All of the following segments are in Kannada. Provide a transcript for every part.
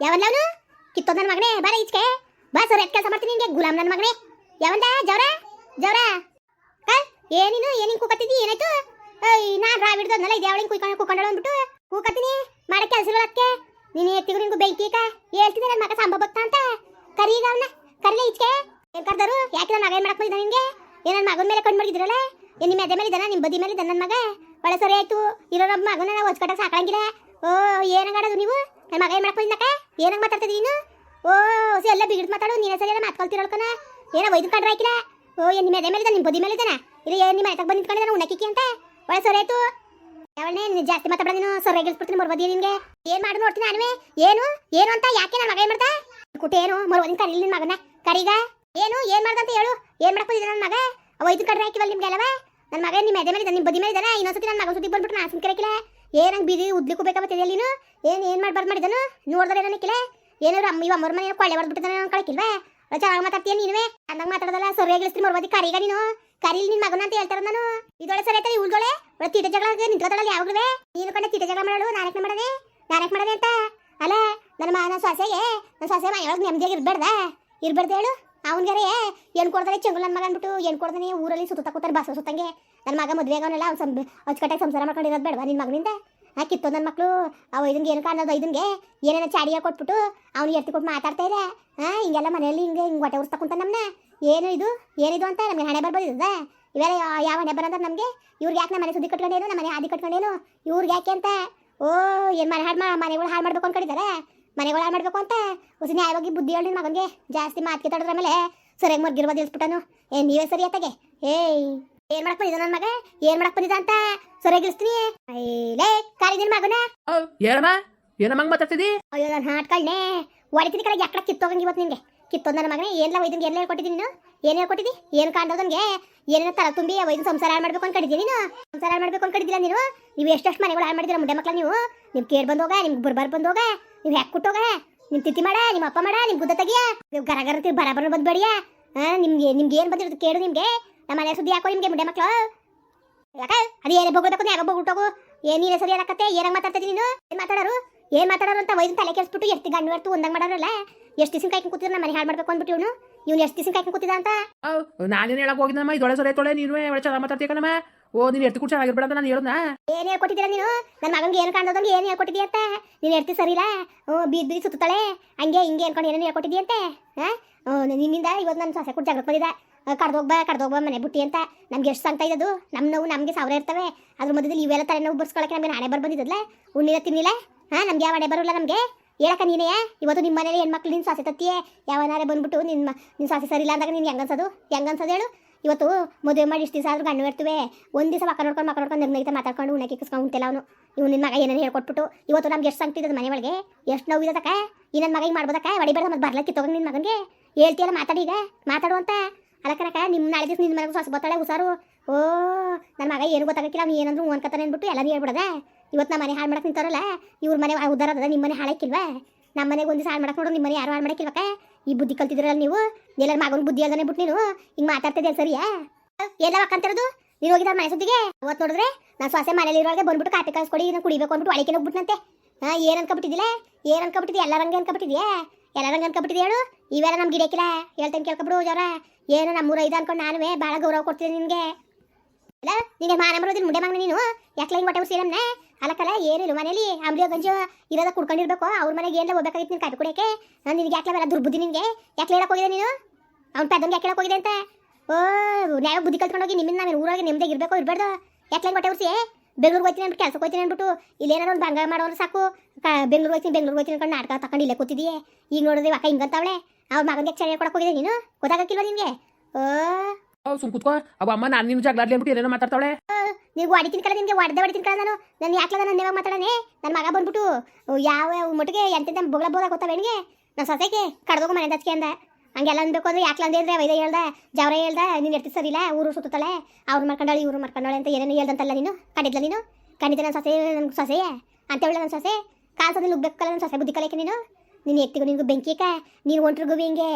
ಯಾವನ್ಲವನು? ಕಿತ್ತೋದ್ ನನ್ನ ಮಗನೇ, ಬಾರ ಈಚೆಗೆ ಬಾ ಸರ್ ಎತ್ ಕೆಲಸ ಮಾಡ್ತೀನಿ ನಿಂಗೆ, ಗುಲಾಮ್ ನನ್ನ ಮಗನೇ. ಯಾವಂದ ಜವರ? ಜವರ? ಏನಿನು ಏನಿನ್ ಕೂಕತ್ತಿದ್ದಿ? ಏನಾಯ್ತು? ನಾನ್ ರಾ ಬಿಡ್ದೋದ್ನಲ್ಲ ಇದು ಯಾವಳಿಂಗ್ ಕುಯ್ಕೊಂಡು ಕುಕೊಂಡಳು ಅಂದ್ಬಿಟ್ಟು. ಕೂಕತ್ತೀನಿ, ಮಾಡಕ್ ಕೆಲಸ ಅದಕ್ಕೆ ನೀನು ಎತ್ತಿಗೂ ನಿಂಗು ಬೆಂಕಿ ಕ ಹೇಳ್ತೀನಿ ನನ್ನ ಮಗ ಸಂಭವ ಭಕ್ತ ಅಂತ. ಕರೀಗ ಅವನ್ನ ಕರೀಲೆ ಈಚೆಗೆ ಏನ್ ಕರ್ದರು ಯಾಕೆ ನನ್ನ ಮಗ ಏನ್ ಮಾಡಕ್ ಬಂದಿದ್ದ ನಿಂಗೆ ಏನ್ ನನ್ನ ಮಗನ ಮೇಲೆ ಕಣ್ಣು ಮಾಡಿದ್ರಲ್ಲ ಏನ್ ನಿಮ್ಮ ಎದೆ ಮೇಲೆ ಇದ್ದಾನ ನಿಮ್ಮ ಬದಿ ಮೇಲೆ ಇದ್ದಾನ ನನ್ನ ಮಗ? ಒಳ್ಳೆ ಸರಿ ಆಯ್ತು. ಇರೋ ನಮ್ಮ ಮಗನ ನಾವು ಹೊಚ್ಕಟ್ಟ ಸಾಕಂಗಿಲ್ಲ ಓ ಏನಂಗಾಡೋದು ನೀವು? ನನ್ನ ಮಗ ಏನು ಮಾಡಕ್ ಬಂದಿದ್ದಕ್ಕ ಏನಂಗ್ ಮಾತಾಡ್ತಿದ್ದಿ ನೀನು? ಓ ಹೊಸ ಎಲ್ಲ ಬಿಗಿಡ್ ಮಾತಾಡು, ನೀನೇ ಸರಿ ಎಲ್ಲ ಏನ ಏನೋ ಒಯ್ದು ಕಂಡ್ರೆ ಹಾಕಿಲ್ಲ ಓ, ಏನು ನಿಮ್ಮ ಎದೆ ಮೇಲೆ ನಿಮ್ಮ ಬದಿ ಮೇಲೆ ಇದ್ದಾನ ಇಲ್ಲ ಏನು ನಿಮ್ಮ ಆಯ್ತಾಗ ಬಂದು ನಿಂತ್ಕೊಂಡಿದ್ದಾನೆ ಅಂತ? ಒಳ್ಳೆ ಸರಿ ಆಯ್ತು. ಯಾವಣ್ಣೆ ನೀನು ಜಾಸ್ತಿ ಮಾತಾಡ ನೀನು, ಸೊರೆ ಗೆಲ್ಸ್ಬಿಡ್ತೀನಿ ಮರ್ಬೋದಿ ನಿನಗೆ. ಏನ್ ಮಾಡಿ ನೋಡ್ತೀನಿ ನಾನುವೆ. ಏನು? ಏನು ಅಂತ ಯಾಕೆ ನನ್ನ ಮಗ ಏನು ಮಾಡ್ತಾ ಕುಟೆ ಏನು ಮರ್ಬದಿನ ಕರೀಲಿ ನಿನ್ನ ಮಗನ. ಕರೀಗ? ಏನು, ಏನ್ ಮಾಡ್ದಂತ ಹೇಳು. ಏನ್ ಮಾಡಕ್ ಬಂದಿದ್ದ ನನ್ನ ಮಗ? ಇದು ಕಡ್ರೆ ಹಾಕಿವಲ್ಲ ನಿಮ್ಗೆ ಅಲ್ಲವ ನನ್ನ ಮಗ ನಿಮ್ಮ ಎದೆ ಮೇಲೆ ನಿಮ್ಮ ಬದಿ ಮೇಲೆ ಇದ್ದಾನೆ ಇನ್ನೊಂದ್ಸತಿ ನನ್ನ ಮಗ ಸುದ್ದಿ ಬಂದ್ಬಿಟ್ಟು ನಾನು ಕರಕಿಲ್ಲ ಏನಂಗ್ ಬೀದಿ ಉದ್ಲಿಕ್ಕೂ ಬೇಕಾಗತ್ತೆ ನೀನು? ಏನ್ ಏನ್ ಬರ್ ಮಾಡಿದನು? ನೋಡಿದ್ರೆ ಏನಕ್ಕಿಲ್ಲ ಏನಾದ್ರು ಅಮ್ಮ ಇವ ಅಮ್ಮರ ಮನೆ ಕೊಳ್ಳೆ ಬರ್ದ್ಬಿಟ್ಟಿದ್ದಾನೆ ನಾನು ಕಳಕಿಲ್ವಾ? ಚೆನ್ನಾಗಿ ಮಾತಾಡ್ತೀಯ ನೀನುವೆ? ಅಂದಂಗ ಮಾತಾಡೋದಲ್ಲ, ಸರಿಯಾಗಿ ಇಳಿಸ್ತೀನಿ ಮರ್ಬದಿ ಕರೀಗ ನೀನು? ಕರೀಲಿ ನಿನ್ ಮಗನ ಅಂತ ಹೇಳ್ತಾರ ನಾನು. ಇದೊಳೆ ಸರಿ ಆಯ್ತಾ ಇವಳುಗಳೇ ಒಳ್ಳೆ ತೀಟ ಜಗಳ ನಿಂತ್ಕೊತಾಳಲ್ಲ ಯಾವಾಗಲೂ ನೀನು ಕಂಡ ತೀಟ ಜಗಳ ಮಾಡಲು ನಾನಕ್ಕೆ ಮಾಡದೆ? ನಾನಕ್ಕೆ ಮಾಡದೆ ಅಂತ? ಅಲ್ಲ, ನನ್ನ ಮಾನ ಸೊಸೆಗೆ, ನನ್ನ ಸೊಸೆ ಮನೆಯೊಳಗೆ ನೆಮ್ಮದಿಯಾಗಿ ಇರ್ಬಾರ್ದ ಇರ್ಬಾರ್ದು ಹೇಳು. ಅವನಿಗಾರೆ, ಏನು ಕೊಡ್ತಾರೆ ಚಂಗು ನನ್ನ ಮಗ ಅಂದ್ಬಿಟ್ಟು, ಏನು ಕೊಡ್ತಾನೆ ಊರಲ್ಲಿ ಸುತ್ತ ಕೂತಾರೆ ಬಸ್ ಸುತ್ತಂಗೆ ನನ್ನ ಮಗ ಮದುವೆ ಆಗೋನಲ್ಲ ಅವ್ನು ಸಂ ಅಚ್ಚುಕಟ್ಟಾಗಿ ಸಂಸಾರ ಮಾಡ್ಕೊಂಡಿರೋದು ಬೇಡವಾ ನಿನ್ನ ಮಗನಿಂದ? ಆ ಕಿತ್ತೋ ನನ್ನ ಮಕ್ಕಳು ಅವ ಇದನ್ಗೆ ಏನು ಕಾಣೋದು ಇದನ್ಗೆ ಏನೇನೋ ಚಾಡಿಯ ಕೊಟ್ಬಿಟ್ಟು ಅವ್ನು ಎತ್ತಿ ಕೊಟ್ಟು ಮಾತಾಡ್ತಾ ಇದೆ ಹಾಂ ಹಿಂಗೆಲ್ಲ ಮನೆಯಲ್ಲಿ ಹಿಂಗೆ ಹಿಂಗೆ ಹೊಟ್ಟೆ ಉರ್ಸ್ತಾ ಕುಂತ ನಮ್ಮನ್ನ ಏನು ಇದು? ಏನಿದು ಅಂತ ನಮಗೆ ಹಣೆ ಬರ್ಬೋದು ಇವೆಲ್ಲ ಯಾವ ಹಣೆ ಬರಂದ್ರೆ ನಮಗೆ? ಇವ್ರಿಗೆ ಯಾಕೆ ನಮ್ಮ ಮನೆ ಸುದ್ದಿ ಕಟ್ಕೊಂಡೇನು ನಮ್ಮ ಮನೆ ಹಾದಿ ಕಟ್ಕೊಂಡೇನು? ಇವ್ರಿಗೆ ಯಾಕೆ ಅಂತ? ಓ, ಏನು ಮನೆ ಮಾ ಮನೆಗಳು ಹಾಳು ಮಾಡ್ಬೇಕು ಅನ್ಕೊಂಡಿದ್ದಾರೆ? ಮನೆಗಳು ಹಾಳು ಮಾಡಬೇಕು ಅಂತ ಹೊಸ ನ್ಯಾಯವಾಗಿ ಬುದ್ಧಿ ಹೇಳಿ ಮಗನಿಗೆ ಜಾಸ್ತಿ ಮಾತಿಗೆ ತಡದ್ರ ಮೇಲೆ ಸರಿಯಾಗಿ ಮರ್ಗಿರ್ಬೋದು ಇಳಿಸ್ಬಿಟ್ಟನು ಏ ನೀವೇ ಸರಿ ಅತ್ತಗೆ. ಏಯ್ ಏನ್ ಮಾಡಕ್ ಬಂದಿದ್ದ ನನ್ನ ಮಗ? ಏನ್ ಮಾಡಕ್ ಬಂದಿದ್ದ ಅಂತ ಸರಿಯಾಗಿ ಇಳಿಸ್ತೀನಿ. ಐಲೇ ಕಾಲಿ ನಿನ್ನ ಮಗನ? ಓ ಏನಮ್ಮ? ಹಂಗ್ ಮಾತಾಡ್ತಿದಿ ಅಯ್ಯೋ ನಾನು ಹಾಟ್ಕಳ್ನೆ ಹೊಡಿತೀನಿ ಕಡೆ ಯಾಕಡೆ ಕಿತ್ತೋಗಂಗೆ ಇವತ್ತು ನಿನ್ಗೆ? ಕಿತ್ತೋದ್ ನನ್ನ ಮಗನೇ ಏನ್ ವೈದ್ಯನ್ಗೆ ಎಲ್ಲ ಹೇಳ್ಕೊಟ್ಟಿದ್ದೀನಿ ನೀನು? ಏನು ಹೇಳ್ಕೊಟ್ಟಿದ್ದಿ? ಏನು ಕಾಣ್ದೋದನ್ಗೆ ಏನೇನೋ ತಲೆ ತುಂಬಿ ವೈದ್ಯ ಸಂಸಾರ ಹಾಳು ಮಾಡ್ಬೇಕು ಅನ್ಕೊಂಡಿದ್ದೀನಿ ನೀನು? ಸಂಸಾರ ಹಾಳು ಮಾಡ್ಬೇಕು ಅನ್ಕೊಂಡಿದ್ದಿಲ್ಲ ನೀನು? ನೀವು ಎಷ್ಟೆಷ್ಟು ಮನೆಗಳು ಹಾಳು ಮಾಡಿದಿರ ಮುಂಡೆ ಮಕ್ಕಳ ನೀವು? ನಿಮ್ ಕೇರ್ ಬಂದೋಗ ನಿಮ್ಗೆ ಬರ್ಬಾರ್ ಬಂದೋಗ? ನೀವು ಯಾಕೆ ಕುಟ್ಟೋಗ ನಿಮ್ ತಿತಿ ಮಾಡ ನಿಮ್ಮ ಅಪ್ಪ ಮಾಡ, ನಿಮ್ ಗುದ್ದ ತೆಗಿಯ? ನೀವು ಗರ ಗರ ಬರಬರ ಬಂದ್ಬೇಡಿಯ ಹಾ ನಿಮ್ಗೆ ನಿಮ್ಗೆ ಏನು ಬಂದಿರೋದು ಕೇಳು ನಿಮ್ಗೆ. ನಮ್ಮ ಮನೆ ಸುದ್ದಿ ಹಾಕೋ ನಿಮಗೆ ಮುಂಡೆ ಮಕ್ಕಳು ಯಾಕ? ಅದು ಏನೇ ಬೋಗೋದಕ್ಕೂ ಹುಟ್ಟೋಗು? ಏನ್ ನೀನೇ ಸರಿ ಏನಕ್ಕತ್ತೆ ಏನಾಗ ಮಾತಾಡ್ತಿದ್ದೀನಿ ನೀನು? ಏನ್ ಮಾತಾಡೋರು? ಏನ್ ಮಾತಾಡೋರು ಅಂತ ವೈದ್ಯ ತಲೆ ಕೆಡಿಸ್ಬಿಟ್ಟು ಎಷ್ಟು ಗಂಡು ಎರ್ತು ಒಂದಂಗ್ ಮಾಡೋರಲ್ಲ? ಎಷ್ಟು ದಿವಸ ಕಾಯ್ಕೊಂಡು ಕೂತಿದ್ರೆ ಮನೆ ಹಾಳು ಮಾಡ್ಬೇಕು ಅಂದ್ಬಿಟ್ಟು ಇವನು? ಇವ್ನು ಎಷ್ಟು ದಿವಸ ಕಾಯ್ಕೊಂಡು ಕೂತಿದ್ದ ಅಂತ? ನಾನೇನು ಹೇಳಕ್ ಹೋಗಿದ್ದಮ್ಮ ಇದೊಳೆ ಸರಿ ತೊಳೆ ನೀನು ಚೆನ್ನಾಗಿ ಮಾತಾಡ್ತೀಯ ಕಣಮ್ಮ? ಓ, ನೀನು ಎತ್ತಿ ಕೂಡ ಚೆನ್ನಾಗಿರ್ಬೇಡ ಅಂತ ನಾನು ಹೇಳಿದ್ನಾ? ಏನ್ ಹೇಳ್ಕೊಟ್ಟಿದ್ದೀರ ನೀನು? ನನ್ನ ಮಗಂಗೆ ಏನು ಕಾಣ್ದೋದಂಗೆ ಏನು ಹೇಳ್ಕೊಟ್ಟಿದ್ಯಂತೆ ಅಂತ? ನೀನು ಎರ್ತಿ ಸರಿ ಇಲ್ಲ ಹ್ಞೂ, ಬೀದ್ ಬೀದಿ ಸುತ್ತಾಳೆ ಹಂಗೆ ಹಿಂಗೆ ಅನ್ಕೊಂಡು ಏನೇನು ಹೇಳ್ಕೊಟ್ಟಿದ್ಯಂತೆ ಹಾಂ? ನಿನ್ನಿಂದ ಇವತ್ತು ನನ್ನ ಸೊಸೆ ಕೂಡ ಜಗಳ ಬಂದಿದೆ ಕಡ್ದೋಗ್ಬಾ ಕಡ್ದೋಗ್ಬಾ ಮನೆ ಬುಟ್ಟಿ ಅಂತ. ನಮ್ಗೆ ಎಷ್ಟು ಸಂತ ಇದ್ದದು ನಮ್ಮ ನೋವು ನಮಗೆ ಸಾವಿರ ಇರ್ತವೆ. ಅದ್ರ ಮಧ್ಯದಲ್ಲಿ ಇವೆಲ್ಲ ತಲೆನೋವು ಬರ್ಸ್ಕೊಳಕ್ಕೆ ನಮಗೆ ನಾಳೆ ಬರ್ ಬಂದಿದ್ದಲ್ಲ? ಉಣ್ಣಿಲ್ಲ, ತಿನ್ನಿಲ್ಲ? ಹಾಂ, ನಮ್ಗೆ ಯಾವ ಹಣೆ ಬರೋಲ್ಲ ನಮಗೆ? ಹೇಳಕ ನೀನೇ? ಇವತ್ತು ನಿಮ್ಮ ಮನೇಲಿ ಹೆಣ್ಮಕ್ಳು ನಿನ್ನ ಸಾಸೆ ತತ್ತಿಯೇ? ಯಾವನಾರೆ ಬಂದ್ಬಿಟ್ಟು ನಿನ್ನ ನಿನ್ನ ಸಾಸೆ ಸರಿ ಇಲ್ಲ ಅಂದಾಗ ನೀನು ಹೆಂಗನ್ಸೋದು? ಹೆಂಗನ್ಸೋದು ಹೇಳು? ಇವತ್ತು ಮದುವೆ ಮಾಡಿ ಇಷ್ಟು ದಿವಸ ಆದರೂ ಗಂಡು ಇರ್ತವೆ ಒಂದು ದಿವಸ ಮಕ್ಕ ನೋಡ್ಕೊಂಡು ಮಕ್ಕ ನೋಡ್ಕೊಂಡು ನಿರ್ಣಯ ಮಾತಾಡ್ಕೊಂಡು ಉಣ್ಣಕ್ಕೆ ಕಿಸ್ಕೊಂಡು ಉಂಟೆಲ್ಲ ಅವನು. ಇವ್ ನಿನ್ನ ಮಗ ಏನೇನು ಹೇಳ್ಕೊಟ್ಬಿಟ್ಟು ಇವತ್ತು ನಮ್ಗೆ ಎಷ್ಟು ಸಂಗ್ತಿದ್ದದ ಮನೆ ಒಳಗೆ? ಎಷ್ಟು ನೋವು ಇದಕ್ಕ ಈ ನನ್ನ ಮಗ ಹಿಂಗೆ ಮಾಡ್ಬೋದಕ್ಕ ಹೊಡಿಬೇಡ ಮತ್ತೆ ಬರ್ಲಕ್ಕೆ ತಗೊಂಡು ನಿನ್ನ ಮಗನಿಗೆ? ಹೇಳ್ತೀಯಲ್ಲ ಮಾತಾಡಿ ಈಗ. ಮಾತಾಡು ಅಂತ. ನಿಮ್ಮ ನಾಳೆ ದಿವಸ ನಿನ್ನ ಮನೆಗೆ ಹೊಸ ಬತ್ತಾಳೆ ಹುಷಾರು. ಓ ನನ್ನ ಮಗ ಏನು ಗೊತ್ತಾಗಕ್ಕಿಲ್ಲ ಅವ್ನು ಏನಂದ್ರು ಅನ್ಕತಾನೆ ಅಂದ್ಬಿಟ್ಟು ಎಲ್ಲರೂ ಹೇಳ್ಬಿಡದೆ. ಇವತ್ತು ನಮ್ಮ ಮನೆ ಹಾಳು ಮಾಡಕ್ಕೆ ನಿಂತಾರಲ್ಲ, ಇವ್ರ ಮನೆ ಉದ್ದಾರದ ನಿಮ್ಮ ಮನೆ ಹಾಳಕ್ಕಿಲ್ವಾ ನಮ್ಮ ಮನೆಗೆ ಒಂದು ಹಾಳು ಮಾಡಕ್ಕೆ ನೋಡೋದು ನಿಮ್ಮ ಮನೆ ಯಾರು ಹಾಳು ಮಾಡಕ್ಕಿಲ್ವಕ್ಕ ಈ ಬುದ್ಧಿ ಕಲ್ತಿದ್ರಲ್ಲ ನೀವು? ಎಲ್ಲರ ಮಗನ ಬುದ್ಧಿ ಹೇಳ್ದಾನೆ ಬಿಟ್ಟು ನೀನು? ಹಿಂಗೆ ಮಾತಾಡ್ತಿದ್ದೆ ಸರಿಯಾ? ಎಲ್ಲ ಅಕ್ಕಂತಿರೋದು ನೀನು ಹೋಗಿದ್ದ ಮನೆ ಸುದ್ದಿಗೆ? ಅವತ್ತು ನೋಡಿದ್ರೆ ನಾನು ಸೊಸೆ ಮನೇಲಿ ಇರೋಳಗೆ ಬಂದ್ಬಿಟ್ಟು ಕಾಪಿ ಕಳಿಸ್ಕೊಡಿ ಇದನ್ನ ಕುಡಿಬೇಕು ಅಂದ್ಬಿಟ್ಟು ಅಳಿಕೆ ಹೋಗ್ಬಿಟ್ನಂತೆ ಹಾಂ, ಏನು ಅನ್ಕೊಬಿಟ್ಟಿದ್ದಿಲ್ಲ ಏನು ಅನ್ಕೊಬಿಟ್ಟಿದ್ದೆ ಎಲ್ಲ ರಂಗೆ ಅನ್ಕೊಬಿಟ್ಟಿದ್ಯಾ ಎಲ್ಲ ರಂಗೆ ಅನ್ಕೊಬಿಟ್ಟಿದ್ದೆ ಹೇಳು? ಇವೆಲ್ಲ ನಮ್ಗೆ ಗಿಡಕ್ಕಿಲ್ಲ ಹೇಳ್ತೇನೆ ಕೇಳ್ಕೊಬಿಡು ಜೋರ. ಏನು ನಮ್ಮೂರ ಇದು ಅನ್ಕೊಂಡು ನಾನುವೇ ಭಾಳ ಗೌರವ ಕೊಡ್ತೀನಿ ನಿನಗೆ. ಅಲ್ಲ ನಿನಗೆ ಮಾನ ಬರೋದಿಲ್ಲ ಮುಂಡೆ ನೀನು? ಯಾಕೆ ಹಿಂಗೆ ಹೊಟ್ಟೆ ಉಸಿ ನಮ್ಮನೆ ಅಲ್ಲಕ್ಕಲ್ಲ ಏನಿಲ್ಲ, ಮನೇಲಿ ಅಂಬ್ಲಿಯೋ ಗಂಜು ಇರೋದ ಕುಡ್ಕೊಂಡಿರ್ಬೇಕು. ಅವ್ರ ಮನೆಗೆ ಏನಾರ ಹೋಗ್ಬೇಕಾಗಿತ್ತು ನೀನು ಕಾಪಿ ಕುಡಿಯಕ್ಕೆ? ನಾನು ನಿನಗೆ ಯಾಕೆ ಬರ ದುರ್ಬುದ್ಧಿ ನಿನಗೆ? ಯಾಕೆ ಹೇಳಕ್ ಹೋಗಿದೆ ನೀನು? ಅವ್ನ ಪೆದ್ದಂಗೆ ಯಾಕೆ ಹೇಳಕ್ ಹೋಗಿದೆ ಅಂತ? ಓ, ನ್ಯಾಯ ಬುದ್ಧಿ ಕಲ್ತ್ಕೊಂಡೋಗಿ ನಿಮ್ಮಿಂದ ನಾನು ಊರಾಗೆ ನಿಮ್ದೇ ಇರಬೇಕು ಇರಬಾರ್ದು ಯಾಕೆ ಹೊಟ್ಟೆ ಉರ್ಸಿ ಬೆಂಗ್ಳೂರಿಗೆ ಹೋಗ್ತೀನಿ ಅಂದ್ಬಿಟ್ಟು ಕೆಲಸಕ್ಕೆ ಹೋಗ್ತೀನಿ ಅಂದ್ಬಿಟ್ಟು ಇಲ್ಲೇನಾರು ಒಂದು ಬಂಗಾರ ಮಾಡೋರು ಸಾಕು. ಬೆಂಗ್ಳೂರು ಹೋಗ್ತೀನಿ ಬೆಂಗ್ಳೂರು ಹೋಗ್ತೀನಿ ಅನ್ಕೊಂಡು ನಾಟಕ ತಗೊಂಡು ಇಲ್ಲೇ ಕೂತಿದ್ದೀಯೇ ಈಗ ನೋಡಿದ್ರೆ ಅಕ್ಕ ಹಿಂಗಂತವಳೆ ಅವ್ರ ಮಗನಿಗೆ ಚಳಿ ಕೊಡಕ್ಕೆ ಹೋಗಿದೆ ನೀನು? ಗೊತ್ತಾಗಕ್ಕಿಲ್ವ ನಿನಗೆ? ಓ ಓ ಸುಮ್ ಕುತ್ಕೋ. ಅವ ಅಮ್ಮ ನಾನು ನಿನ್ನ ಜಗಳಾಡ್ಲಿ ಅಂದ್ಬಿಟ್ಟು ಏನೇನೋ ಮಾತಾಡ್ತಾಳೆ ನೀವು ಹೊಡಿತೀನಿ ಕಲ ನಿನ್ಗೆ ವಡ್ದೆ ಹೊಡಿತೀನಿ ಕಲ ನಾನು. ನಾನು ಯಾಕ್ಲ ನಾನು ಯಾವಾಗ ಮಾತಾಡನೆ? ನನ್ನ ಮಗ ಬಂದ್ಬಿಟ್ಟು ಯಾವ ಮಟ್ಟಿಗೆ ಎಂತೆಂತ ಬೊಗಳ ಬೋದ ಗೊತ್ತಾವೇನಿಗೆ ನನ್ನ ಸೊಸೆಗೆ ಕಡ್ದೋಗು ಮನೆ ದಚ್ಕೆ ಅಂದ. ಹಂಗೆಲ್ಲ ಅನ್ಬೇಕು ಅಂದ್ರೆ ಯಾಕ್ಲ ಅಂದೆ ಅಂದ್ರೆ ವೈದ್ಯ ಹೇಳ್ದ, ಜವರ ಹೇಳ್ದ, ನೀನು ಎರ್ತಿ ಸರಿಲ್ಲ ಊರು ಸುತ್ತಾಳೆ ಅವ್ರು ಮಾಡ್ಕೊಂಡಾಳೆ, ಇವ್ರು ಮಾಡ್ಕೊಂಡಾಳೆ ಅಂತ ಏನೇನು ಹೇಳ್ದಂತಲ್ಲ ನೀನು? ಕಂಡಿದ್ಲ ನೀನು? ಖಂಡಿತ ನನ್ನ ಸೊಸೆ ನನ್ನ ಸೊಸೆಯೇ? ಅಂತ ಹೇಳ ನನ್ನ ಸೊಸೆ? ಕಾಲ್ಸದಲ್ಲಿ ನುಗ್ಬೇಕಲ್ಲ ನನ್ನ ಸೊಸೆ ಬುದ್ಧಿ ಕಲಿಯಕ್ಕೆ ನೀನು? ನೀನು ಎತ್ತಿಗೂ ನಿನ್ಗೂ ಬೆಂಕಿಕ ನೀನು ಒಂಟ್ರಿಗೂ ಹಿಂಗೆ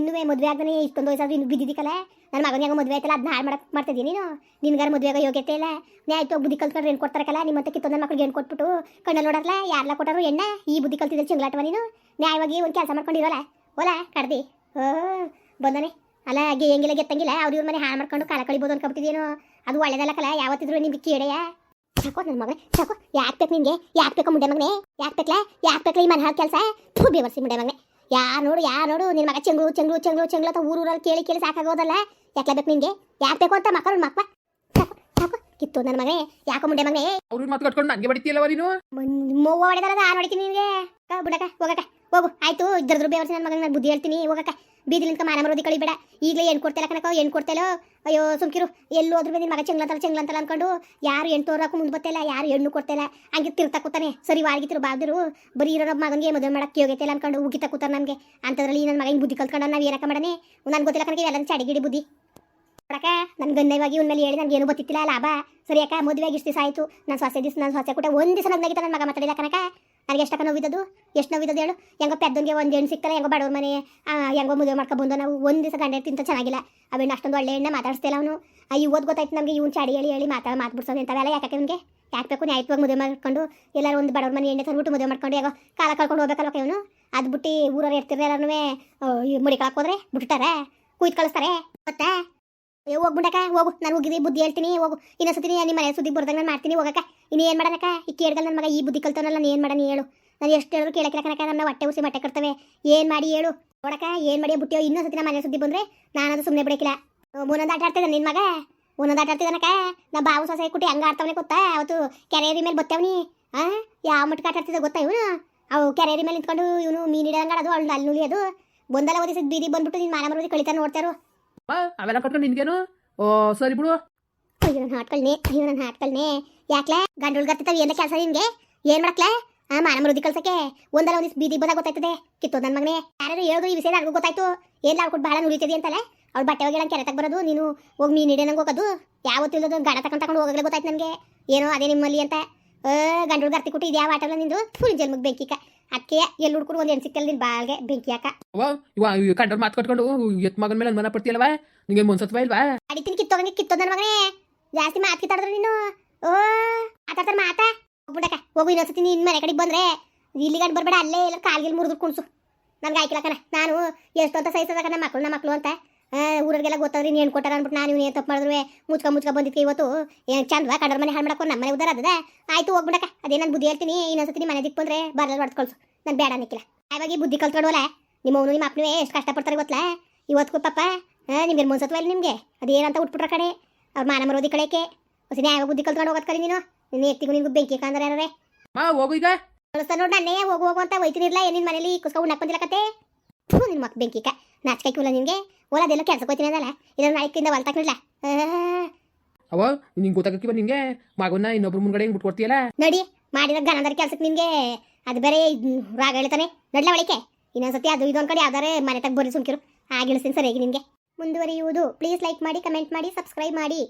ಇನ್ನೂ ಮದುವೆ ಆಗ್ದಾನೆ ಇಷ್ಟೊಂದು ವಯಸ್ಸಾದ್ರೂ ಇನ್ನು ಬಿದ್ದಿದ್ದಕ್ಕಲ್ಲ ನನ್ನ ಮಗನಿಗೆ ಮದುವೆ ಆಯ್ತಲ್ಲ ಅದನ್ನ ಹಾಳು ಮಾಡಕ್ ಮಾಡ್ತಿದ್ದೀನಿ ನೀನು? ನಿನ್ಗಾರ ಮದುವೆಗೆ ಯೋಗ್ಯತೆ ಇಲ್ಲ. ನೇ ಆಯ್ತು ಬುದ್ಧಿ ಕಲ್ತ್ಕೊಂಡ್ರೆ ಏನು ಕೊಡ್ತಾರಲ್ಲ ನಿಮ್ಮಂತ ಕಿತ್ತೊಂದು ಮಕ್ಳಿಗೆ ಏನು ಕೊಟ್ಬಿಟ್ಟು ಕಣ್ಣಲ್ಲಿ ನೋಡಲ್ಲ ಯಾರಲ್ಲ ಕೊಟ್ಟರು? ಎಣ್ಣೆ, ಈ ಬುದ್ಧಿ ಕಲ್ತಿದ್ದಲ್ಲಿ ಚಿಂಗ್ಲಾಟವ ನೀನು? ನ್ಯಾಯವಾಗಿ ಒಂದು ಕೆಲಸ ಮಾಡ್ಕೊಂಡಿರೋಲ್ಲ ಓಲ, ಕಡ್ದಿ. ಓ, ಬಂದನೆ. ಅಲ್ಲ ಗೆಯ್ಯಂಗಿಲ್ಲ ಗೆತ್ತಂಗಿಲ್ಲ. ಅವ್ರ ಇವ್ರ ಮನೆ ಹಾಳು ಮಾಡ್ಕೊಂಡು ಕಾಲ ಕಳಿಬೋದು ಅನ್ಕೊಬಿಟ್ಟಿದೇನು ಅದು ಒಳ್ಳೇದಲ್ಲ ಕಲ, ಯಾವತ್ತಿದ್ರು ನಿಮ್ಗೆ ಕೇಡೆಯ. ಸಾಕೋ ನನ್ನ ಮಗನೇ, ಸಾಕೋ. ಯಾಕೆ ಬೇಕು ನಿನಗೆ? ಯಾಕೆ ಬೇಕು ಮುಂಡೆ ಮಗನೇ? ಯಾಕೆ ಬೇಕಲ್ಲ ಯಾಕೆ ಬೇಕಲ್ಲ ಈ ಮನೆ ಹಾಳು ಕೆಲಸ? ಥೂ, ಬೇವರ್ಸಿ ಮುಂಡೆ ಮಗನೇ. ಯಾರು ನೋಡು ಯಾ ನೋಡು ನಿನ್ನ ಮಗ ಚೆಂಗ್ಳು ಚೆಂಗ್ಳು ಚೆಂಗ್ಳು ಚೆಂಗ್ಳು ಅಂತ ಊರು ಊರಲ್ಲಿ ಕೇಳಿ ಕೇಳಿ ಸಾಕಾಗೋದಲ್ಲ? ಯಾಕೆ ಬೇಕು ನಿಂಗೆ ಯಾಕೆ ಬೇಕು ಅಂತ ಮಕ್ಕಳು ಮಕ್ಕ ಸಾಕು ಸಾಕು. ಕಿತ್ತು ನನ್ನ ಮಗನೇ ಯಾಕೋ ಮುಂಡೆ ಮಗನೇ? ಅವ್ರಿಗೆ ಮಾತು ಕಟ್ಕೊಂಡು ನನಗೆ ಬಡಿತೀಯಲ್ಲವ ನೀನು ಮೂವ ಹೊಡೆದಾರ ಆ ಹೊಡಿತೀನಿ ನಿನಗೆ. ಬಿಡಕ ಹೋಗಕ ಹೋಗು. ಆಯ್ತು ಇದ್ರದ್ರು ಬೇವರ್ಸಿ ನನ್ನ ಮಗನ ನಾನು ಬುದ್ಧಿ ಹೇಳ್ತೀನಿ ಹೋಗಕ ಬೀದಿ ನಿಂತ ಮಾನ ಮರೋದಿ ಕಳಿಬೇಡ. ಈಗಲೇ ಏನು ಕೊಡ್ತಿಲ್ಲ ಕನಕ ಏನು ಕೊಡ್ತಿಲ್ಲ ಅಯ್ಯೋ, ಸುಮ್ಕಿರು. ಎಲ್ಲಿ ಹೋದ್ರು ಬಂದಿನ ಮಗ ಚೆಂಗ್ಲಂತಲ್ಲ ಚೆಂಗ್ಲಂತಲ್ಲ ಅನ್ಕೊಂಡು ಯಾರು ಹೆಣ್ಣು ತೋರಕ್ಕೂ ಮುಂದೆ ಬತ್ತಲ್ಲ, ಯಾರು ಹೆಣ್ಣು ಕೊಡ್ತಿಲ್ಲ ಹಂಗೆ ತಿರ್ತಾ ಕೂತಾನೆ. ಸರಿ ವಾಡ್ಗಿತಿರು ಬಾದ್ರು ಬರೀ ಇರೋ ನಮ್ಮ ಮಗನಿಗೆ ಮದುವೆ ಮಾಡಕ್ಕೆ ಯೋಗ್ಯತೆ ಇಲ್ಲ ಅನ್ಕೊಂಡು ಉಗಿತಾ ಕೂತಾರೆ ನಮಗೆ ಅಂಥದ್ರಲ್ಲಿ ನನ್ನ ಮಗನಿಗೆ ಬುದ್ಧಿ ಕಲ್ತ್ಕೊಂಡು ನಾವು ಏನಕ್ಕ ಮಾಡನೆ? ನನ್ಗೆ ಗೊತ್ತಿಲ್ಲ ಕನಕ ಎಲ್ಲ ಚಡಿಗಿಡಿ ಬುದ್ಧಿ. ನೋಡಕ ನನ್ನ ಗಂಧವಾಗಿ ಮೇಲೆ ಹೇಳಿ ನನಗೆ ಏನು ಗೊತ್ತಿತ್ತಿಲ್ಲ, ಲಾಭ. ಸರಿ ಅಕ್ಕ, ಮದುವೆಗೆ ಇಷ್ಟು ದಿವಸ ಆಯಿತು. ನಾನು ಸೊಸೆ ದಿವಸ, ನಾನು ಸೊಸೆ ಕೂಟ ಒಂದು ದಿವಸ ನನ್ನ ಮಗ ಮಾತಾಡಿಲ್ಲ ಕನಕ ನನಗೆ ಎಷ್ಟಕ್ಕ ನೋವಿದ್ದದು? ಎಷ್ಟು ನೋವಿದ್ದದು ಹೇಳು? ಹೆಂಗೋ ಪೆದ್ದನಿಗೆ ಒಂದು ಹೆಣ್ಣು ಸಿಕ್ಕಲ್ಲ, ಹೆಂಗೋ ಬಡವ್ರ ಮನೆ ಹೆಂಗೋ ಮದುವೆ ಮಾಡ್ಕೊಂಡು ನಾವು ಒಂದು ದಿವಸ ಗಂಡ ತಿಂತ ಚೆನ್ನಾಗಿಲ್ಲ. ಅವೇನು ಅಷ್ಟೊಂದು ಒಳ್ಳೆ ಎಣ್ಣೆ ಮಾತಾಡಿಸ್ತಿಲ್ಲ ಅವನು. ಇವತ್ತು ಗೊತ್ತಾಯ್ತು ನಮಗೆ, ಇವ್ನು ಚಾಡಿ ಹೇಳಿ ಹೇಳಿ ಮಾತಾಡ ಮಾತ್ಬಿಡ್ಸೋದು ಇಂಥವೆಲ್ಲ ಯಾಕೆ ಇವ್ನಿಗೆ? ಯಾಕೆ ಬೇಕು? ನ್ಯಾಯತ್ವಾಗಿ ಮದುವೆ ಮಾಡ್ಕೊಂಡು, ಎಲ್ಲರೂ ಒಂದು ಬಡವ್ರ ಮನೆ ಎಣ್ಣೆ ತಂದ್ಬಿಟ್ಟು ಮದುವೆ ಮಾಡ್ಕೊಂಡು, ಹೇಗೋ ಕಾಲ ಕಳ್ಕೊಂಡು ಹೋಗ್ಬೇಕಲ್ವ ಇವನು ಅದ್ಬಿಟ್ಟು ಊರವ್ರು ಇರ್ತಿರ್ಲಿ ಎಲ್ಲರೂ ಮುಡಿ ಹೋದ್ರೆ ಬಿಟ್ಟಾರೆ ಕುಯ್ದು ಕಳಿಸ್ತಾರೆ? ಗೊತ್ತಾ? ಏ ಹೋಗ್ಬಿಡಕ ಹೋಗು. ನಾನು ಹೋಗಿದ್ದೆ ಬುದ್ಧಿ ಹೇಳ್ತೀನಿ, ಹೋಗು. ಇನ್ನೊಂದ್ಸತಿ ನಿಮ್ಮ ಮನೆ ಸುದ್ದಿ ಬರ್ದಂಗೆ ನಾನು ಮಾಡ್ತೀನಿ, ಹೋಗಕ್ಕ. ಇನ್ನು ಏನು ಮಾಡನಕ್ಕ ಈ ಕೇಳ್ದಲ್ಲ ನನ್ನ ಮಗ ಈ ಬುದ್ಧಿ ಕಲ್ತವನಲ್ಲ, ನಾನು ಏನು ಮಾಡೋಣ ಹೇಳು. ನಾನು ಎಷ್ಟು ಹೇಳಿದ್ರು ಕೇಳಕ್ಕೆ ನನ್ನ ಹೊಟ್ಟೆ ಉಸಿ ಮಟ್ಟೆ ಕಟ್ತವೆ. ಏನು ಮಾಡಿ ಹೇಳು. ನೋಡಕ ಏನು ಮಾಡಿ ಬುಟ್ಟಿಯೋ? ಇನ್ನೊಂದ್ಸತಿ ನಮ್ಮ ಮನೆ ಸುದ್ದಿ ಬಂದರೆ ನಾನದು ಸುಮ್ಮನೆ ಬಿಡಕಿಲ್ಲ ಮುಂದೊಂದು ಆಟ ಆಡ್ತಿದ್ದೆ ನಿನ್ನ ಮಗ? ಒಂದೊಂದು ಆಟ ಆಡ್ತಿದ್ದಾನಕ ನಾ ಬಾವು ಸೊಸೆ ಕುಟ್ಟಿ ಹಂಗೆ ಆಡ್ತಾವನೆ ಗೊತ್ತಾ? ಅವತ್ತು ಕೆರೆಯರಿ ಮೇಲೆ ಬತ್ತವನಿ ಆ? ಯಾವ ಮಟ್ಟ ಆಟ ಗೊತ್ತಾ ಇವನು? ಅವು ಕೆರೆಯರಿ ಮೇಲೆ ನಿಂತ್ಕೊಂಡು ಇವನು ಮೀನು ಹಿಡಿದಂಗೆ ಅದು ಅಲ್ಲಿ ಅಲ್ಲಿ ಅದು ಬಂದಲ್ಲ ಓದಿಸಿದ ಬೀದಿ ಬಂದ್ಬಿಟ್ಟು ನಿನ್ನ ಮಾನ ಮರೋದಿ ಕಳಿತಾ ನೋಡ್ತಾರೋ. ಅವೆಲ್ಲ ಕಟ್ಕೊಂಡು ನಿನ್ಗೇನು? ಓ, ಸರಿ ಬಿಡು. ಅಯ್ಯೋ ನನ್ನ ಹಾಟ್ಕಲ್ನೇ ಅಯ್ಯೋ ನನ್ನ ಹಾಟ್ಕಲ್ನೇ ಯಾಕ್ಲೆ? ಗಂಡುಳ್ ಗತ್ತಿತಾವ ಏನ ಕೆಲಸ ನಿನ್ಗೆ? ಏನ್ ಮಾಡಕ್ಲೆ? ಆ, ಮಾನ ಮೃದಿ ಕಲ್ಸಕ್ಕೆ ಒಂದಲ್ಲ ಒಂದಿಸ್ ಬೀದಿ ಬಂದಾಗ ಗೊತ್ತಾಯ್ತದೆ. ಕಿತ್ತು ನನ್ನ ಮಗನೇ. ಯಾರು ಹೇಳಿದ್ರು ಈ ವಿಷಯ ನನಗೂ ಗೊತ್ತಾಯ್ತು? ಏನ್ ಆಡ್ಕೊಟ್ಟು ಬಹಳ ನುರಿತದೆ ಅಂತಲ್ಲ ಅವ್ಳು ಬಟ್ಟೆ ಒಗೆಲ್ಲ ಕೆರೆ ತಗ ಬರೋದು, ನೀನು ಹೋಗಿ ಮೀನು ಹಿಡಿಯಂಗೆ ಹೋಗೋದು? ಯಾವತ್ತಿಲ್ಲದ ಗಡ ತಗೊಂಡ್ ತಗೊಂಡು ಗೊತ್ತಾಯ್ತು ನನಗೆ. ಏನೋ ಅದೇ ನಿಮ್ಮಲ್ಲಿ ಅಂತ. ಗಂಡುಳ್ ಗರ್ತಿ ಕೊಟ್ಟು ಇದ್ಯಾವ ಆಟಲ್ಲ ನಿಂದು? ಫುಲ್ ಜನ್ಮಗ್ ಬೆಂಕಿಕ. ಅದಕ್ಕೆ ಎಲ್ಲಿ ಹುಡ್ಕೊಂಡು ಒಂದು ಹೆಣ್ಣು ಸಿಕ್ಕಲ್ಲ ನಿನ್ ಬಾಳ್ಗೆ ಬೆಂಕಿ ಹಾಕ. ಅವ ಇವ ಕಂಡ್ರ ಮಾತು ಕಟ್ಕೊಂಡು ಎತ್ ಮಗನ ಮೇಲೆ ಅನುಮಾನ ಪಡ್ತೀಯಲ್ವ ನಿಂಗೆ ಮುನ್ಸತ್ವ ಇಲ್ವಾ? ಅಡಿತೀನಿ ಕಿತ್ತೋಗಂಗೆ ಕಿತ್ತೋ ನನ್ನ ಮಗನೇ. ಜಾಸ್ತಿ ಮಾತು ಕಿತ್ತಾಡಿದ್ರೆ ನೀನು. ಓ ಮಾತಾಡ್ತಾರೆ ಮಾತಾ. ಹೋಗ್ಬಿಡಕ ಹೋಗು ಇನ್ನೊಂದ್ಸತಿ ನಿನ್ನ ಮನೆ ಕಡೆಗೆ ಬಂದ್ರೆ. ಇಲ್ಲಿ ಗಂಡು ಬರಬೇಡ ಅಲ್ಲೇ ಎಲ್ಲ ಕಾಲ್ಗಿಲ್ ಮುರಿದು ಕುಣ್ಸು. ನನ್ಗೆ ಆಯ್ಕಿಲ್ಲ ಕಣ. ನಾನು ಎಷ್ಟು ಅಂತ ಸಹಿಸದ ನಮ್ಮ ಮಕ್ಕಳು ನಮ್ಮ ಮಕ್ಕಳು ಅಂತ. ಊರಿಗೆಲ್ಲ ಗೊತ್ತಾದ್ರೆ ನೀನು ಕೊಟ್ಟಾರ ಅಂದ್ಬಿಟ್ಟು ನಾನು ಏನು ತಪ್ಪು ಮಾಡಿದ್ರು ಮುಚ್ಕ ಮುಚ್ಕ ಬಂದಿದ್ಕೆ ಇವತ್ತು. ಏನು ಚಂದವಾ ಕಡರ ಮನೆ ಹಾಳು ಮಾಡ್ಕೊಂಡು ನಮ್ಮನೆ ಉದ್ದಾರ ಅದ? ಆಯ್ತು ಹೋಗ್ಬಿಡಕ ಅದೇ ನಾನು ಬುದ್ಧಿ ಹೇಳ್ತೀನಿ ಇನ್ನೊಂದ್ಸತಿ ನಿಮ್ಮ ಮನೆ ದಿಕ್ ಬಂದ್ರೆ ಬರಲ್ಲ ಕಳ್ಸು. ನಾನು ಬೇಡ ನಿಕ್ಕಿಲ್ಲ ಆಯ್ವಾಗಿ ಬುದ್ಧಿ ಕಲ್ತ್ಕೊಡೋಲ್ಲ ನಿಮ್ಮ ಅವನು ನಿಮ್ಮ ಅಪ್ಪನೇ ಎಷ್ಟು ಕಷ್ಟಪಡ್ತಾರೆ ಗೊತ್ತಲ್ಲ ಇವತ್ತು ಪಾಪ ನಿಮ್ಗೆ ಮುನ್ಸತ್ವ ಇಲ್ಲ ನಿಮಗೆ? ಅದೇನಂತ ಉಟ್ಬಿಟ್ರ ಕಡೆ. ಅವ್ರ ಮಾನ ಮರೋದಿ ಕಡೆಗೆ ಹೊಸ ನ್ಯಾಯ ಬುದ್ಧಿ ಕಲ್ತ್ಕೊಂಡು ಹೋಗೋದ್ ಕಲಿ ನೀನು. ನಿನ್ನ ಎತ್ತಿಗೂ ನಿನ್ಗೂ ಬೆಂಕಿ ಕಾಂದ್ರೆ ಯಾರೇ ಹೋಗು ಈಗ. ಕಳಿಸ್ತಾ ನೋಡಿ ನಾನೇ ಹೋಗು ಹೋಗು ಅಂತ ಹೋಯ್ತಿನಿರ್ಲ ಏನಿನ್ ಮನೇಲಿ ಕುಸ್ಕೊಂಡು ಉಣ್ಣಕ್ ಬಂದಿಲ್ಲ ಕತೆ? ಥೂ ಬೆಂಕಿಕ ಕ ನಿನಗೆ? ಓಲಾದೆಲ್ಲ ಕೆಲ್ಸಕ್ಕೆ ಹೋಯ್ತೀನಿ ಅದಲ್ಲ. ಇದನ್ನ ನಾಳೆಕಿಂದ ತಕ್ಕಿಲ್ಲ ಅವ ನಿಂಗೆ ಗೊತ್ತಾಗಕ್ಕಿವ ನಿಂಗೆ. ಮಗನ್ನ ಇನ್ನೊಬ್ರು ಮುಂದ್ಗಡೆ ಹಿಂಗೆ ಬಿಟ್ಕೊಡ್ತೀಯಲ್ಲ? ನಡಿ ಮಾಡಿದ ಗನದರ ಕೆಲ್ಸಕ್ಕೆ ನಿಮಗೆ ಅದು ಬೇರೆ ರಾಗ ಹೇಳ್ತಾನೆ. ನಡ್ಲ ಒಳಿಕೆ ಇನ್ನೊಂದ್ಸತಿ ಅದು ಇದೊಂದು ಕಡೆ ಯಾವ್ದಾರೆ ಮನೆ ತಗ ಬರೀ ಸುಮ್ಕಿರು. ಆಗಿಳಿಸ್ತೀನಿ ಸರಿಯಾಗಿ ನಿಮಗೆ ಮುಂದುವರಿಯುವುದು. ಪ್ಲೀಸ್ ಲೈಕ್ ಮಾಡಿ ಕಮೆಂಟ್ ಮಾಡಿ ಸಬ್ಸ್ಕ್ರೈಬ್ ಮಾಡಿ.